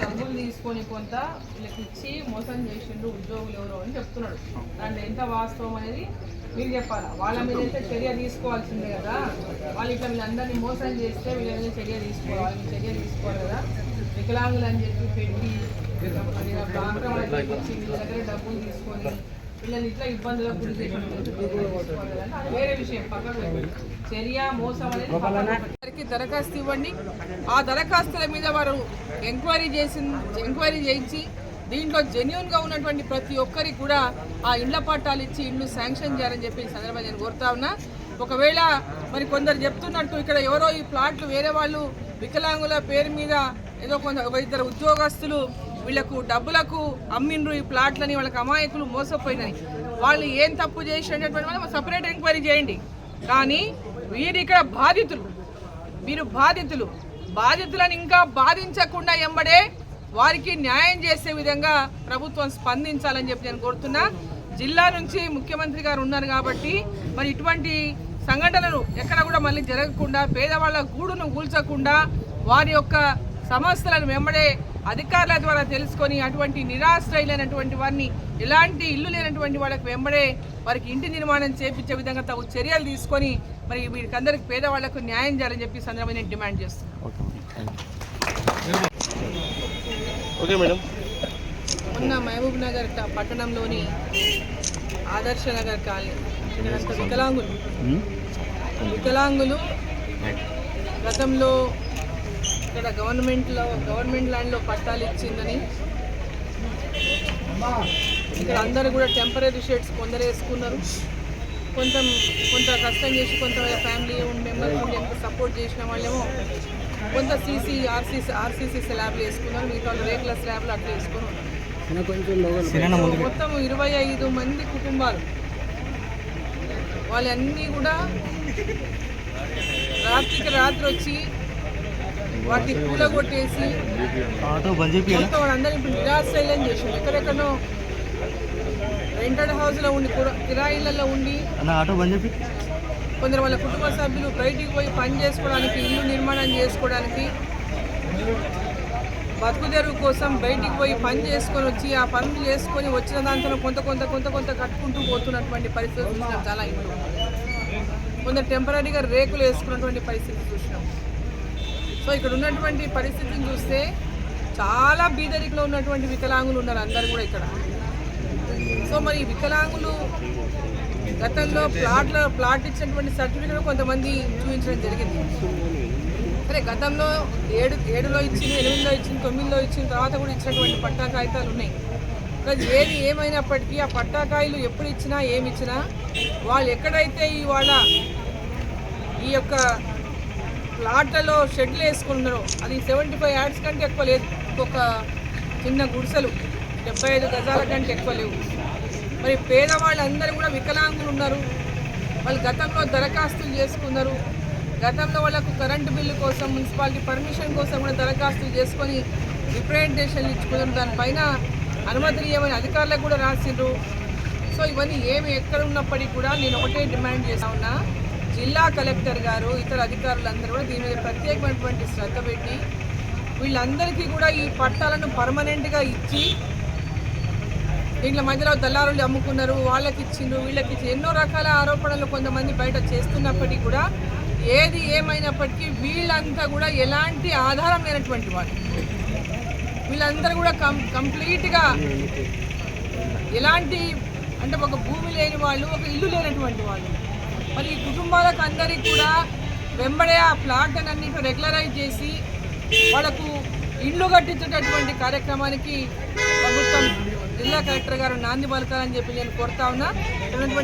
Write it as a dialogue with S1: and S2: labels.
S1: డబ్బులు తీసుకొని కొంత వీళ్ళకి ఇచ్చి మోసం చేసిండు ఉద్యోగులు ఎవరో అని చెప్తున్నాడు. దాంట్లో ఎంత వాస్తవం అనేది మీరు చెప్పాలా? వాళ్ళ మీద అయితే చర్య తీసుకోవాల్సిందే కదా. వాళ్ళు ఇట్లా వీళ్ళందరినీ మోసం చేస్తే వీళ్ళ మీద చర్య తీసుకోవాలి. చర్య తీసుకోవాలి కదా. వికలాంగులు అని చెప్పి పెట్టి అది వాళ్ళకి వీళ్ళ దగ్గర డబ్బులు తీసుకొని వీళ్ళని ఇట్లా ఇబ్బందులకు గురి వేరే విషయం పక్కకు. చర్య మోసం అనేది దరఖాస్తు ఇవ్వండి. ఆ దరఖాస్తుల మీద వారు ఎంక్వైరీ చేసి ఎంక్వైరీ చేయించి దీంట్లో జెన్యున్గా ఉన్నటువంటి ప్రతి ఒక్కరికి కూడా ఆ ఇండ్ల పట్టాలు ఇచ్చి ఇల్లు శాంక్షన్ చేయాలని చెప్పి సందర్భంగా నేను కోరుతా ఉన్నా. ఒకవేళ మరి కొందరు చెప్తున్నట్టు ఇక్కడ ఎవరో ఈ ప్లాట్లు వేరే వాళ్ళు వికలాంగుల పేరు మీద ఏదో కొంత ఒక ఇద్దరు ఉద్యోగస్తులు వీళ్ళకు డబ్బులకు అమ్మిండ్రు ఈ ప్లాట్లని వాళ్ళకి అమాయకులు మోసపోయినాయి వాళ్ళు ఏం తప్పు చేసినటువంటి వాళ్ళు సపరేట్ ఎంక్వైరీ చేయండి. కానీ వీరు ఇక్కడ బాధితులు. వీరు బాధితులు. బాధితులను ఇంకా బాధించకుండా ఎంబడే వారికి న్యాయం చేసే విధంగా ప్రభుత్వం స్పందించాలని చెప్పి నేను కోరుతున్నా. జిల్లా నుంచి ముఖ్యమంత్రి గారు ఉన్నారు కాబట్టి మరి ఇటువంటి సంఘటనలు ఎక్కడ కూడా మళ్ళీ జరగకుండా పేదవాళ్ళ గూడును కూల్చకుండా వారి యొక్క సమస్యలను వెంబడే అధికారుల ద్వారా తెలుసుకొని అటువంటి నిరాశ్రయులైనటువంటి వారిని ఎలాంటి ఇల్లు లేనటువంటి వాళ్ళకి వెంబడే వారికి ఇంటి నిర్మాణం చేపించే విధంగా తగు చర్యలు తీసుకొని మరి వీరికందరికి పేదవాళ్ళకు న్యాయం చేయాలని చెప్పి సందర్భంగా నేను డిమాండ్ చేస్తున్నాను.
S2: Okay madam.
S1: మొన్న మహబూబ్ నగర్ పట్టణంలోని ఆదర్శ నగర్ కాలనీ వికలాంగులు. వికలాంగులు గతంలో ఇక్కడ గవర్నమెంట్లో గవర్నమెంట్ ల్యాండ్లో పట్టాలు ఇచ్చిందని. ఇక్కడ అందరూ కూడా టెంపరీ షేడ్స్ కొందరు వేసుకున్నారు. కొంత కొంత కష్టం చేసి కొంత ఫ్యామిలీ మెంబర్స్ ఉండి సపోర్ట్ చేసిన వాళ్ళేమో కొంత సీసీ ఆర్సీసీ ఆర్సీసీ స్లాబ్లు వేసుకున్నారు. మిగతా రేకుల స్లాబ్లు అట్లా వేసుకున్నారు. మొత్తం ఇరవై ఐదు మంది కుటుంబాలు. వాళ్ళన్నీ కూడా రాత్రికి రాత్రి వచ్చి వాటిని కూలగొట్టేసి
S2: ఆటో బంద్ చేపి
S1: మొత్తం వాళ్ళందరూ ఇప్పుడు నిరాశ్రయం చేసిండు ఎక్కడెక్కడో రెంటెడ్ హౌస్లో ఉండి కుర- కిరాయిలలో ఉండి కొందరు వాళ్ళ కుటుంబ సభ్యులు బయటికి పోయి పని చేసుకోవడానికి ఇల్లు నిర్మాణం చేసుకోవడానికి బతుకు తెరువు కోసం బయటికి పోయి పని చేసుకొని వచ్చి ఆ పనులు చేసుకొని వచ్చిన దాంట్లో కొంత కొంత కొంత కొంత కట్టుకుంటూ పోతున్నటువంటి పరిస్థితి చూసినాం చాలా ఇంట్లో కొందరు టెంపరీగా రేకులు వేసుకున్నటువంటి పరిస్థితి చూసినాం. సో ఇక్కడ ఉన్నటువంటి పరిస్థితిని చూస్తే చాలా బీదరికలో ఉన్నటువంటి వికలాంగులు ఉన్నారు అందరు కూడా ఇక్కడ. సో మరి వికలాంగులు గతంలో ప్లాట్ల ప్లాట్ ఇచ్చినటువంటి సర్టిఫికేట్ కొంతమంది చూపించడం జరిగింది. సరే గతంలో ఏడు ఏడులో ఇచ్చింది ఎనిమిదిలో ఇచ్చింది తొమ్మిదిలో ఇచ్చిన తర్వాత కూడా ఇచ్చినటువంటి పట్టా కాగితాలు ఉన్నాయి. కానీ ఏది ఏమైనప్పటికీ ఆ పట్టాకాయలు ఎప్పుడు ఇచ్చినా ఏమి ఇచ్చినా వాళ్ళు ఎక్కడైతే ఇవాళ ఈ యొక్క ప్లాట్లలో షెడ్లు వేసుకుంటున్నారు అది సెవెంటీ ఫైవ్ యాడ్స్ కంటే ఎక్కువ లేదు. ఒక చిన్న గుడిసెలు. డెబ్బై ఐదు గజాల కంటే ఎక్కువ లేవు. మరి పేదవాళ్ళందరూ కూడా వికలాంగులు ఉన్నారు. వాళ్ళు గతంలో దరఖాస్తులు చేసుకున్నారు. గతంలో వాళ్ళకు కరెంటు బిల్లు కోసం మున్సిపాలిటీ పర్మిషన్ కోసం కూడా దరఖాస్తులు చేసుకొని రిప్రజెంటేషన్లు ఇచ్చుకున్నారు. దానిపైన అనుమతినీయమని అధికారులకు కూడా రాసిండ్రు. సో ఇవన్నీ ఏమి ఎక్కడ ఉన్నప్పటికీ కూడా నేను ఒకటే డిమాండ్ చేస్తా ఉన్నా. జిల్లా కలెక్టర్ గారు ఇతర అధికారులందరూ కూడా దీని మీద ప్రత్యేకమైనటువంటి శ్రద్ధ పెట్టి వీళ్ళందరికీ కూడా ఈ పట్టాలను పర్మనెంట్గా ఇచ్చి దీంట్లో మధ్యలో దళారులు అమ్ముకున్నారు వాళ్ళకి ఇచ్చిండ్రు వీళ్ళకి ఇచ్చి ఎన్నో రకాల ఆరోపణలు కొంతమంది బయట చేస్తున్నప్పటికీ కూడా ఏది ఏమైనప్పటికీ వీళ్ళంతా కూడా ఎలాంటి ఆధారం లేనటువంటి వాళ్ళు. వీళ్ళందరూ కూడా కం కంప్లీట్గా ఎలాంటి అంటే ఒక భూమి లేని వాళ్ళు ఒక ఇల్లు లేనటువంటి వాళ్ళు. మరి ఈ కుటుంబాలకు అందరికీ కూడా వెంబడే ఆ ప్లాట్ అన్నింటి రెగ్యులరైజ్ చేసి వాళ్ళకు ఇండ్లు కట్టించేటటువంటి కార్యక్రమానికి ప్రభుత్వం జిల్లా కలెక్టర్ గారు నాంది పలకాలని చెప్పి నేను కోరుతా ఉన్నా. ఉన్నటువంటి